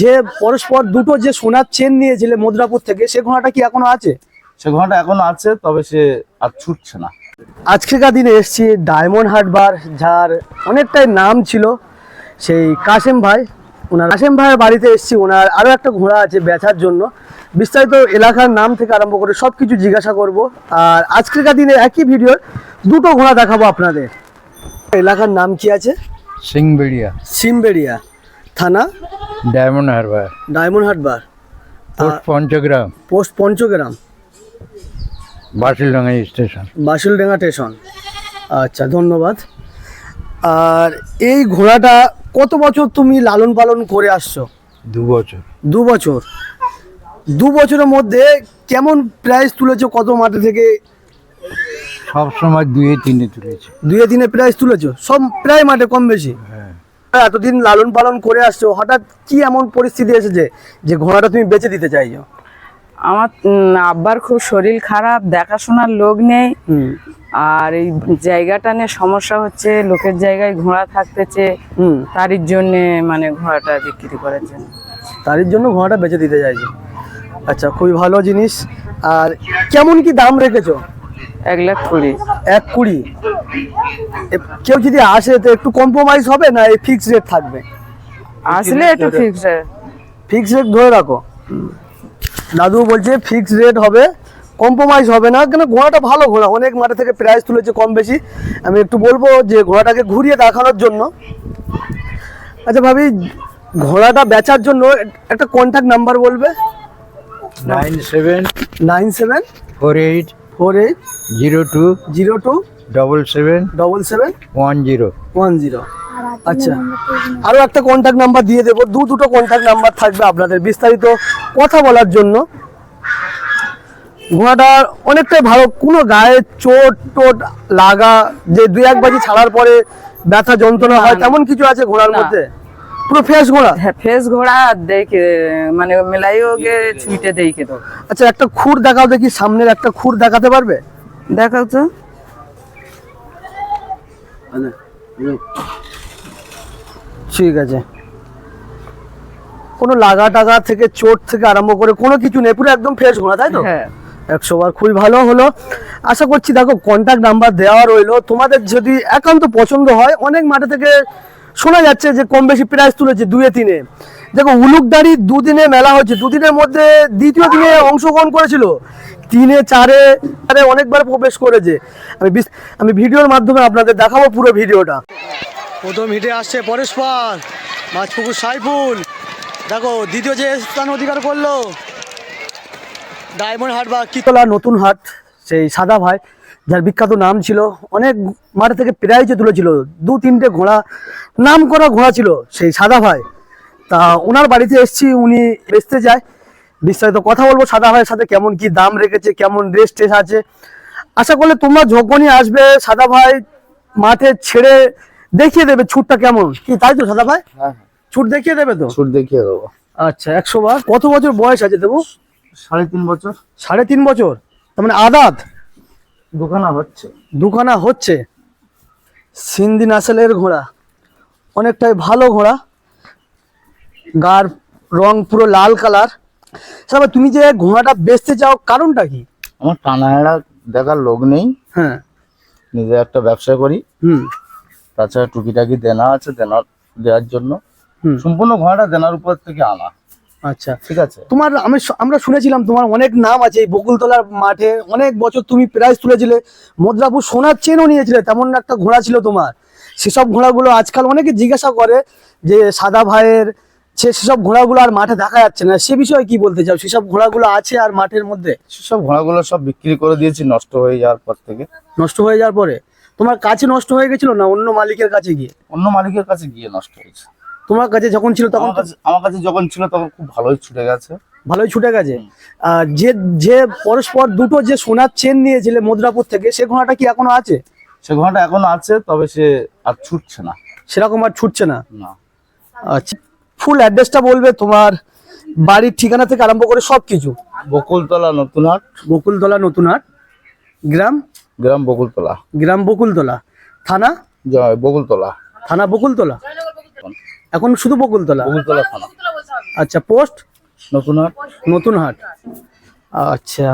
যে পরস্পর দুটো যে সোনার চেন নিয়েছিলে মুদ্রাপুর থেকে সে ঘোড়াটা কি এখনও আছে? সে ঘোড়াটা এখনও আছে তবে সে আর ছুটছে না। আজকেকার দিনে এসছি ডায়মন্ড হারবার যার অনেকটাই নাম ছিল সেই কাশেম ভাই। ওনার কাশেম ভাইয়ের বাড়িতে এসছি ওনার আরও একটা ঘোড়া আছে বেচার জন্য। বিস্তারিত এলাকার নাম থেকে আরম্ভ করে সব কিছু জিজ্ঞাসা করব। আর আজকেরকার দিনে একই ভিডিওর দুটো ঘোড়া দেখাবো আপনাদের। এলাকার নাম কি আছে? সিংবেড়িয়া। সিমবেড়িয়া থানা? Diamond Harbour. Diamond Harbour. Post Panchagram. Post Panchagram. Basildanga station. Basuldanga station. আচ্ছা ধন্যবাদ। আর এই ঘোড়াটা কত বছর তুমি লালন পালন করে আসছো? দু বছর। দু বছর। দু বছরের মধ্যে কেমন প্রাইস তুলেছো? কত মাঠে থেকে? সব সময় দুয়ে তিনে তুলেছে। দুয়ে তিনে প্রাইস তুলেছো? সব প্রায় মাঠে কম বেশি? হ্যাঁ। এতদিন লালন পালন করে আসছো হঠাৎ কি এমন পরিস্থিতি এসেছে যে ঘোড়াটা তুমি বেচে দিতে চাইছো? আমার আব্বার খুব শরীর খারাপ দেখাশোনার লোক নেই। আর এই জায়গাটা নিয়ে সমস্যা হচ্ছে লোকের জায়গায় ঘোড়া থাকতেছে। তারই জন্যে মানে ঘোড়াটা বিক্রি করার জন্য তারই জন্য ঘোড়াটা বেচে দিতে চাইছো। আচ্ছা খুবই ভালো জিনিস। আর কেমন কি দাম রেখেছো? এক লাখ কুড়ি। এক কুড়ি। কেউ যদি আসে তো একটু কম্প্রোমাইজ হবে না এই ফিক্স রেট থাকবে? আসলে একটু ফিক্স রেট ফিক্স রেট ধরে রাখো। দাদু বলছে ফিক্স রেট হবে কম্প্রোমাইজ হবে না কেন ঘোড়াটা ভালো ঘোড়া অনেক মাঠে থেকে প্রাইস তুলেছে কম বেশি। আমি একটু বলব যে ঘোড়াটাকে ঘুরিয়ে দেখানোর জন্য। আচ্ছা ভাবি ঘোড়াটা বেচার জন্য একটা কন্ট্যাক্ট নাম্বার বলবে? Nine seven nine seven four eight four eight zero two zero two double seven double seven one zero one zero আচ্ছা। আরও একটা কন্ট্যাক্ট নাম্বার দিয়ে দেবো। দু দুটো কন্ট্যাক্ট নাম্বার থাকবে আপনাদের। বিস্তারিত কথা বলার জন্য। ঘোড়াটার অনেকটাই ভালো। কোনো গায়ে চোট টোট লাগা যে দুই এক বাজি ছাড়ার পরে ব্যথা যন্ত্রণা হয় তেমন কিছু আছে ঘোড়ার মধ্যে? পুরো ফ্রেশ ঘোড়া? হ্যাঁ ফেস ঘোড়া দেখে মানে মেলাইও গে ছুটে দেখে তো। আচ্ছা একটা খুর দেখাও দেখি। সামনের একটা খুর দেখাতে পারবে? দেখাও তো। ঠিক আছে। কোনো লাগা টাগা থেকে চোট থেকে আরম্ভ করে কোনো কিছু নেই পুরো একদম ফ্রেশ ঘোড়া তাই তো? হ্যাঁ। একশো বার খুবই ভালো হলো। আশা করছি দেখো কন্ট্যাক্ট নাম্বার দেওয়া রইল। তোমাদের যদি একান্ত পছন্দ হয় অনেক মাঠে থেকে শোনা যাচ্ছে যে কম বেশি প্রাইস তুলেছে দুয়ে তিনে। দেখো উলুকদারি দুদিনে মেলা হচ্ছে দুদিনের মধ্যে দ্বিতীয় দিনে অংশগ্রহণ করেছিল। তিনে চারে চারে অনেকবার প্রবেশ করেছে। আমি আমি ভিডিওর মাধ্যমে আপনাদের দেখাবো পুরো ভিডিওটা। প্রথম হিটে আসছে পরেশপাল মাছপুকুর সাইফুল। দেখো দ্বিতীয় যে স্থান অধিকার করল ডায়মন্ড হাট বা কিতলা নতুন হাট সেই সাদা ভাই। যার বিখ্যাত নাম ছিল অনেক মাঠ থেকে প্রাইজে তুলেছিল দু তিনটে ঘোড়া নাম করা ঘোড়া ছিল সেই সাদা ভাই। তা ওনার বাড়িতে এসছি উনি বেচতে যায়। বিস্তারিত কথা বলব সাদা ভাইয়ের সাথে কেমন কি দাম রেখেছে কেমন রেস টেস আছে। আশা করলে তোমরা যখনই আসবে সাদা ভাই মাঠে ছেড়ে দেখিয়ে দেবে ছুটটা কেমন। কি তাই তো সাদা ভাই? হ্যাঁ। ছুট দেখিয়ে দেবে তো? ছুট দেখিয়ে দেবো। আচ্ছা একশো বার। কত বছর বয়স আছে দেবো? সাড়ে তিন বছর। সাড়ে তিন বছর। তার মানে আদাত? দোকানা হচ্ছে। দুখানা হচ্ছে? সিন্ধি নাসেলের ঘোড়া। অনেকটাই ভালো ঘোড়া। গার রং পুরো লাল কালার। সাবা তুমি যে ঘোড়াটা বেচতে চাও কারণটা কি? আমার টানাহেড়া দেখার লোক নেই। হ্যাঁ। নিজে একটা ব্যবসা করি। হুম। তাছাড়া টুকিটাকি দেনা আছে দেনা দেওয়ার জন্য। হুম। সম্পূর্ণ ঘোড়াটা দেনার উপর থেকে আনা। আচ্ছা। ঠিক আছে। তোমার আমি আমরা শুনেছিলাম তোমার অনেক নাম আছে এই বকুলতলার মাঠে। অনেক বছর তুমি প্রাইজ তুলেছিলে। মুদ্রাপুর সোনার চেনও নিয়েছিলে তেমন একটা ঘোড়া ছিল তোমার। সেসব ঘোড়াগুলো আজকাল অনেকে জিজ্ঞাসা করে যে সাদা ভাইয়ের সে সেসব ঘোড়াগুলো আর মাঠে দেখা যাচ্ছে না। সে বিষয়ে কি বলতে চাও? সেসব ঘোড়াগুলো আছে আর মাঠের মধ্যে? সেসব ঘোড়াগুলো সব বিক্রি করে দিয়েছি নষ্ট হয়ে যাওয়ার পর থেকে। নষ্ট হয়ে যাওয়ার পরে? তোমার কাছে নষ্ট হয়ে গেছিল না অন্য মালিকের কাছে গিয়ে? অন্য মালিকের কাছে গিয়ে নষ্ট হয়েছে। তোমার কাছে যখন ছিল তখন আমার কাছে আমার কাছে যখন ছিল তখন খুব ভালোই ছুটে গেছে। ভালোই ছুটে গেছে। যে যে পরস্পর দুটো যে সোনার চেন নিয়েছিলে মুদ্রাপুর থেকে সে ঘোড়াটা কি এখনও আছে? সে ঘোড়াটা এখনও আছে তবে সে আর ছুটছে না। সেরকম আর ছুটছে না? না। আচ্ছা ফুল অ্যাড্রেসটা বলবে তোমার বাড়ির ঠিকানা থেকে আরম্ভ করে সব কিছু বকুলতলা নতুনহাট বকুলতলা নতুনহাট গ্রাম? গ্রাম বকুলতলা। গ্রাম বকুলতলা। থানা? জয় বকুলতলা। থানা বকুলতলা? এখন শুধু বকুলতলা? বকুলতলা থানা। আচ্ছা পোস্ট? নতুন হাট। নতুন হাট। আচ্ছা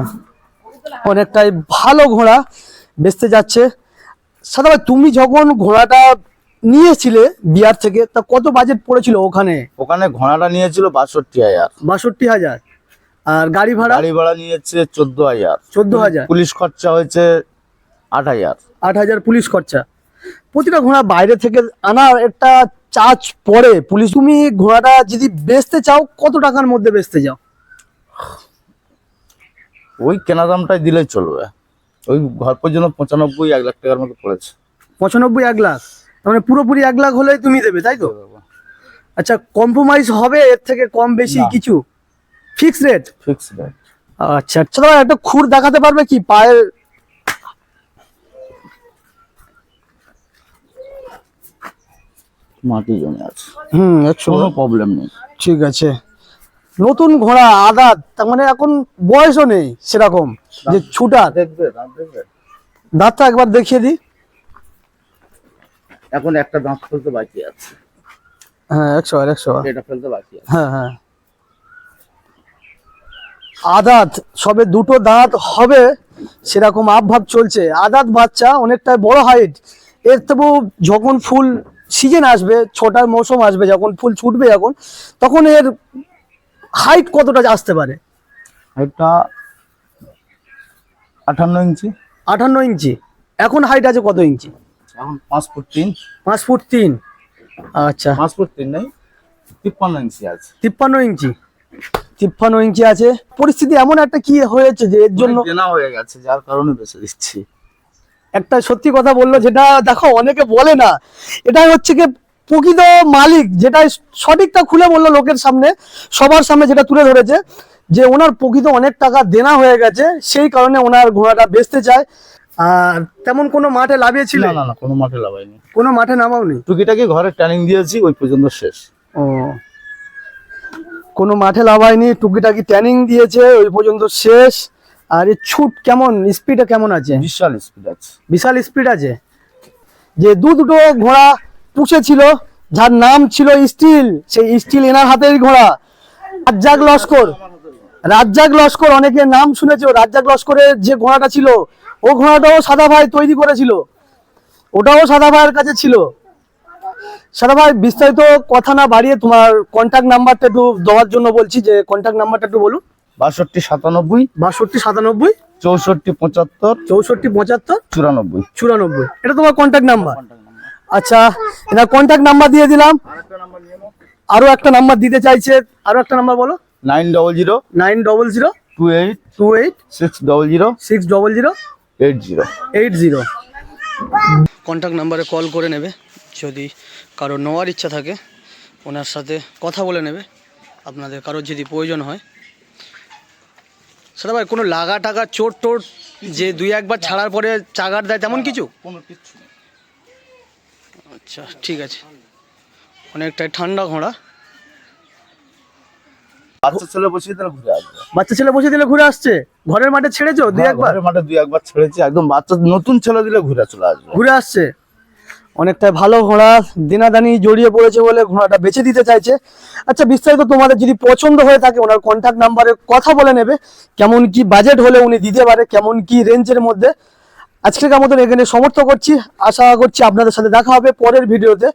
অনেকটাই ভালো ঘোড়া বেচতে যাচ্ছে। সাদা ভাই তুমি যখন ঘোড়াটা নিয়েছিলে বিয়ার থেকে তা কত বাজেট পড়েছিল ওখানে? ওখানে ঘোড়াটা নিয়েছিল বাষট্টি হাজার। বাষট্টি হাজার। আর গাড়ি ভাড়া? গাড়ি ভাড়া নিয়েছে চোদ্দ হাজার। চোদ্দ হাজার? পুলিশ খরচা হয়েছে আট হাজার। আট হাজার পুলিশ খরচা। প্রতিটা ঘোড়া বাইরে থেকে আনার একটা চার্জ পড়ে পুলিশ তুমি ঘোড়াটা যদি বেচতে চাও কত টাকার মধ্যে বেচতে চাও ওই কেনা দামটাই দিলেই চলবে। ওই ঘর পর্যন্ত পঁচানব্বই এক লাখ টাকার মতো পড়েছে। পঁচানব্বই এক লাখ? মানে পুরোপুরি এক লাখ হলেই তুমি দেবে তাই তো? আচ্ছা কম্প্রোমাইজ হবে এর থেকে কম বেশি কিছু? ফিক্স রেট ফিক্স রেট আচ্ছা আচ্ছা একটা খুর দেখাতে পারবে কি? পায়ের মাটি জমে আছে। হুম একশো কোনো প্রবলেম নেই। ঠিক আছে। নতুন ঘোড়া আদাত তার মানে এখন বয়সও নেই সেরকম যে ছুটা দেখবে দাঁতটা একবার দেখিয়ে দিই। এখন একটা দাঁত ফেলতে বাকি আছে। হ্যাঁ একশো আর একশো। এটা ফেলতে বাকি আছে। হ্যাঁ হ্যাঁ। আদাত সবে দুটো দাঁত হবে সেরকম আবভাব চলছে। আদাত বাচ্চা অনেকটা বড় হাইট এর তবু যখন ফুল সিজন আসবে ছটার মৌসুম আসবে যখন ফুল ছুটবে যখন তখন এর হাইট কতটা আসতে পারে? এটা আটান্ন ইঞ্চি। আটান্ন ইঞ্চি। এখন হাইট আছে কত ইঞ্চি? এখন পাঁচ ফুট তিন। পাঁচ ফুট তিন। আচ্ছা। পাঁচ ফুট তিন নেই তিপ্পান্ন ইঞ্চি আছে। তিপ্পান্ন ইঞ্চি। তিপ্পান্ন ইঞ্চি আছে। পরিস্থিতি এমন একটা কি হয়েছে যে এর জন্য দেনা হয়ে গেছে যার কারণে বেঁচে দিচ্ছি। একটা সত্যি কথা বলল যেটা দেখো অনেকে বলে না। এটাই হচ্ছে কি প্রকৃত মালিক যেটা সঠিকটা খুলে বলল লোকের সামনে সবার সামনে যেটা তুলে ধরেছে যে ওনার প্রকৃত অনেক টাকা দেনা হয়ে গেছে সেই কারণে ওনার ঘোড়াটা বেচতে চায়। আর তেমন কোনো মাঠে লাভিয়েছিল? না না কোনো মাঠে লাগাইনি কোনো মাঠে নামাওনি? টুকিটাকে ঘরে ট্রেনিং দিয়েছি ওই পর্যন্ত শেষ। ও। কোনো মাঠে লাভায়নি টুকিটাকি ট্যানিং দিয়েছে ওই পর্যন্ত শেষ। আর এই ছুট কেমন? স্পিডে কেমন আছে? বিশাল স্পিড আছে। বিশাল স্পিড আছে? যে দু দুটো ঘোড়া পুষেছিল যার নাম ছিল স্টিল সেই স্টিল এনার হাতের ঘোড়া। রাজ্জাক লস্কর রাজ্জাক লস্কর অনেকে নাম শুনেছো রাজ্জাক লস্করের যে ঘোড়াটা ছিল ও ঘোড়াটাও সাদা ভাই তৈরি করেছিল। ওটাও সাদা ভাইয়ের কাছে ছিল। সাদা ভাই বিস্তারিত কথা না বাড়িয়ে তোমার কন্ট্যাক্ট নাম্বারটা একটু দেওয়ার জন্য বলছি যে কন্ট্যাক্ট নাম্বারটা একটু বলুন। বাষট্টি সাতানব্বই বাষট্টি সাতানব্বই চৌষট্টি পঁচাত্তর চৌষট্টি পঁচাত্তর চুরানব্বই। চুরানব্বই। এটা তোমার কন্ট্যাক্ট নাম্বার আচ্ছা এটা কন্ট্যাক্ট নাম্বার দিয়ে দিলাম। আরও একটা নাম্বার দিতে চাইছে। আরও একটা নাম্বার বলো। Nine double zero nine double zero two eight two eight six double zero six double zero eight zero. Eight zero. Contact নাম্বারে কল করে নেবে। যদি কারও নেওয়ার ইচ্ছা থাকে ওনার সাথে কথা বলে নেবে। আপনাদের কারোর যদি প্রয়োজন হয় সেটা ভাই কোনো লাগা টাকা চোট টোট যে দুই একবার ছাড়ার পরে চাগার দেয় তেমন কিছু? কোনো কিচ্ছু আচ্ছা ঠিক আছে। অনেকটাই ঠান্ডা ঘোড়া। বাচ্চা ছেলে বসিয়ে দিলে ঘুরে আসবে। বাচ্চা ছেলে বসে দিলে ঘুরে আসছে? ঘরের মাঠে ছেড়েছো? দুই একবার? মাঠে দুই একবার ছেড়েছি একদম বাচ্চা নতুন ছেলে দিলে ঘুরে চলে আসবে। ঘুরে আসছে? অনেকটা ভালো ঘোড়া, দিনাদানি জড়িয়ে পড়েছে বলে ঘোড়াটা বেছে দিতে চাইছে। আচ্ছা বিস্তারিত তোমাদের যদি পছন্দ হয়ে থাকে, ওনার কন্ট্যাক্ট নাম্বারে কথা বলে নেবে। কেমন কি বাজেট হলে উনি দিতে পারে, কেমন কি রেঞ্জের মধ্যে। আজকের মতন এখানে সমর্থ করছি। আশা করছি আপনাদের সাথে দেখা হবে পরের ভিডিওতে